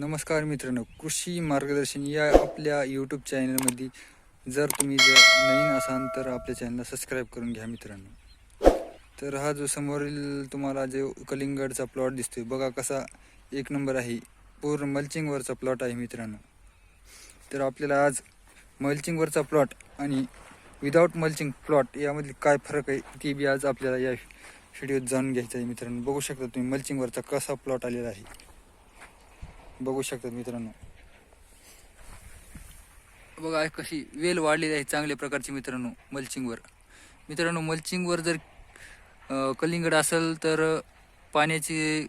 नमस्कार मित्रांनो कृषी मार्गदर्शन या आपल्या यूट्यूब चॅनलमध्ये जर तुम्ही जर नवीन असाल तर आपल्या चॅनलला सबस्क्राईब करून घ्या मित्रांनो. तर हा जो समोरील तुम्हाला जो कलिंगडचा प्लॉट दिसतोय बघा कसा एक नंबर आहे. पूर्ण मल्चिंगवरचा प्लॉट आहे मित्रांनो. तर आपल्याला आज मल्चिंगवरचा प्लॉट आणि विदाऊट मल्चिंग प्लॉट यामधील काय फरक आहे ती बी आज आपल्याला या व्हिडिओत जाणून घ्यायचं आहे मित्रांनो. बघू शकता तुम्ही मल्चिंगवरचा कसा प्लॉट आलेला आहे. बघू शकतात मित्रांनो. बघा कशी वेल वाढलेली आहे चांगल्या प्रकारची मित्रांनो मल्चिंगवर. मित्रांनो मल्चिंगवर जर कलिंगड असेल तर पाण्याची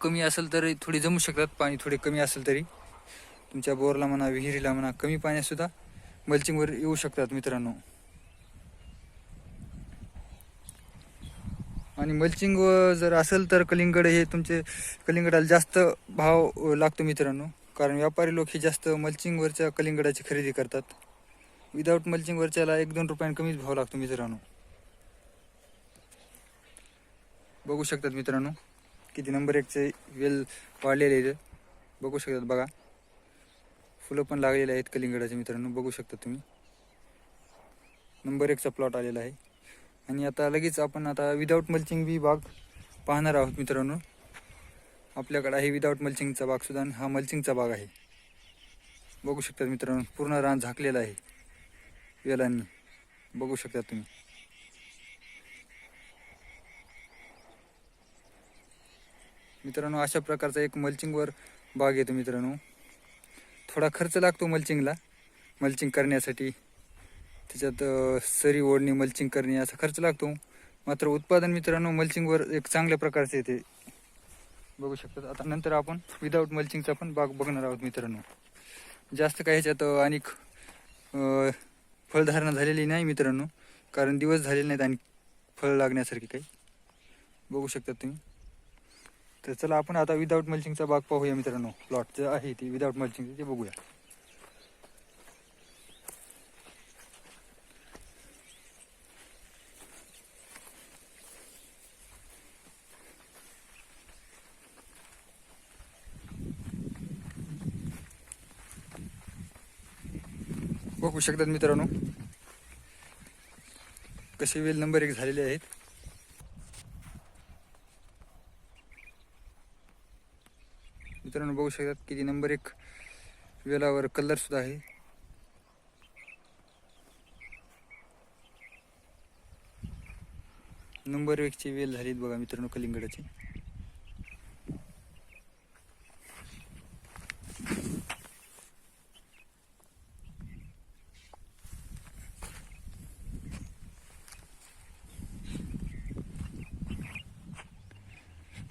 कमी असेल तर थोडी जमू शकतात पाणी थोडे कमी असेल तरी. तुमच्या बोरला म्हणा विहिरीला म्हणा कमी पाण्यातसुद्धा मल्चिंगवर येऊ शकतात मित्रांनो. आणि मल्चिंग जर असेल तर कलिंगड हे तुमचे कलिंगडाला जास्त भाव लागतो मित्रांनो. कारण व्यापारी लोक हे जास्त मल्चिंगवरच्या कलिंगडाची खरेदी करतात. विदाऊट मल्चिंगवरच्याला एक दोन रुपयांनी कमीच भाव लागतो मित्रांनो. बघू शकतात मित्रांनो किती नंबर एकचे वेल वाढलेले आहेत. बघू शकतात बघा. फुलं पण लागलेले आहेत कलिंगडाचे मित्रांनो बघू शकता तुम्ही. नंबर एकचा प्लॉट आलेला आहे. आणि आता लगेच आपण आता विदाऊट मल्चिंग बी बाग पाहणार आहोत मित्रांनो. आपल्याकडे आहे विदाऊट मल्चिंगचा बाग सुद्धा आणि हा मल्चिंगचा बाग आहे. बघू शकतात मित्रांनो पूर्ण रान झाकलेलं आहे. वेलांनी. बघू शकता तुम्ही. मित्रांनो अशा प्रकारचा एक मल्चिंगवर बाग येतो मित्रांनो. थोडा खर्च लागतो मल्चिंगला मल्चिंग करण्यासाठी. त्याच्यात सरी ओढणी मल्चिंग करणे असा खर्च लागतो. मात्र उत्पादन मित्रांनो मल्चिंगवर एक चांगल्या प्रकारचे येते बघू शकतात. आता नंतर आपण विदाऊट मल्चिंगचा पण बाग बघणार आहोत मित्रांनो. जास्त काही ह्याच्यात आणि फळधारणा झालेली नाही मित्रांनो. कारण दिवस झालेले नाहीत आणि फळ लागण्यासारखे काही. बघू शकतात तुम्ही. तर चला आपण आता विदाऊट मल्चिंगचा बाग पाहूया मित्रांनो. प्लॉट जे आहे ते विदाऊट मल्चिंग ते बघूया. बघू शकतात मित्रांनो. कसे वेल नंबर एक झालेले आहेत. मित्रांनो बघू शकतात किती नंबर एक वेलावर कलर सुद्धा आहे. नंबर एकची वेल झालीत बघा मित्रांनो कलिंगडाची.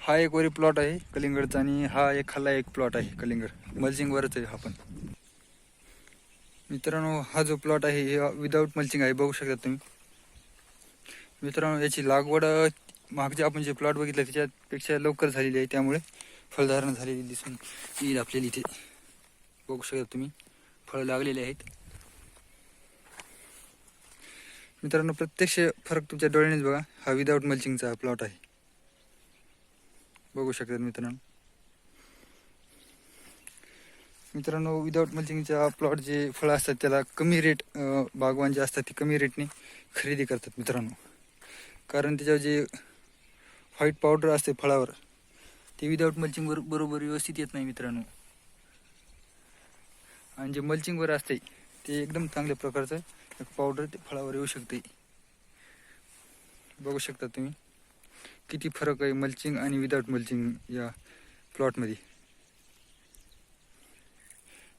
हा एक वरी प्लॉट आहे कलिंगडचा आणि हा एक खाल्ला एक प्लॉट आहे कलिंगड. मल्चिंगवरच आहे हा पण. मित्रांनो हा जो प्लॉट आहे हे विदाऊट मल्चिंग आहे बघू शकता तुम्ही. मित्रांनो याची लागवड मागचे आपण जे प्लॉट बघितलं त्याच्यापेक्षा लवकर झालेली आहे त्यामुळे फळधारणा झालेली दिसून येईल आपल्याला इथे. बघू शकता तुम्ही फळं लागलेली आहेत. मित्रांनो प्रत्यक्ष फरक तुमच्या डोळ्यानेच बघा हा विदाऊट मल्चिंगचा प्लॉट आहे. बघू शकतात मित्रांनो. मित्रांनो विदाऊट मल्चिंगच्या प्लॉट जे फळं असतात त्याला कमी रेट बागवान जे असतात ते कमी रेटने खरेदी करतात मित्रांनो. कारण त्याच्यावर जे व्हाईट पावडर असते फळावर ते विदाऊट मल्चिंगवर बरोबर व्यवस्थित येत नाही मित्रांनो. आणि जे मल्चिंगवर असते ते एकदम चांगल्या प्रकारचं एक पावडर ते फळावर येऊ शकते. बघू शकता तुम्ही. किती फरक आहे मल्चिंग आणि विदाउट मल्चिंग या प्लॉटमध्ये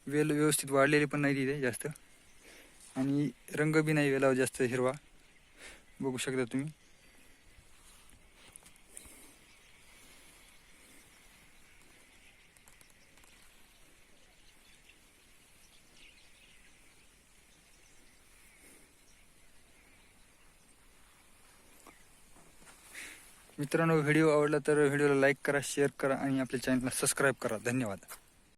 वेल व्यवस्थित वाढलेले पण नाही तिथे जास्त. आणि रंग बी नाही वेलावर जास्त हिरवा. बघू शकता तुम्ही. मित्रांनो व्हिडिओ आवडला तर व्हिडिओला लाईक करा शेअर करा आणि आपल्या चॅनलला सबस्क्राईब करा. धन्यवाद.